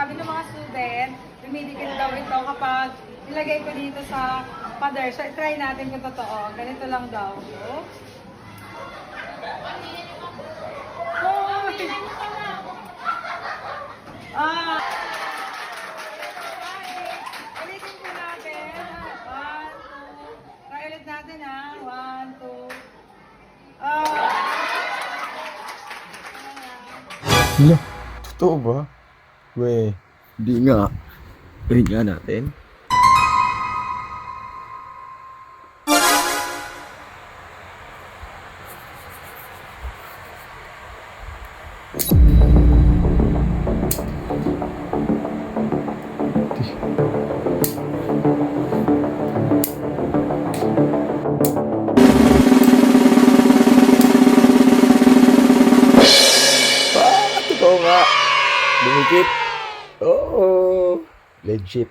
Sabi ng mga student, dumidikit daw ito kapag ilagay ko dito sa pader. So, try natin kung totoo. Ganito lang daw. Oops. Hoy! Ah! Ulitin po natin. One, two. Try ulit natin ha. One, two. Ah! Totoo ba? We, di nga. Wait nga natin. Ah, totoo nga. Dumikit. Oo. Legit.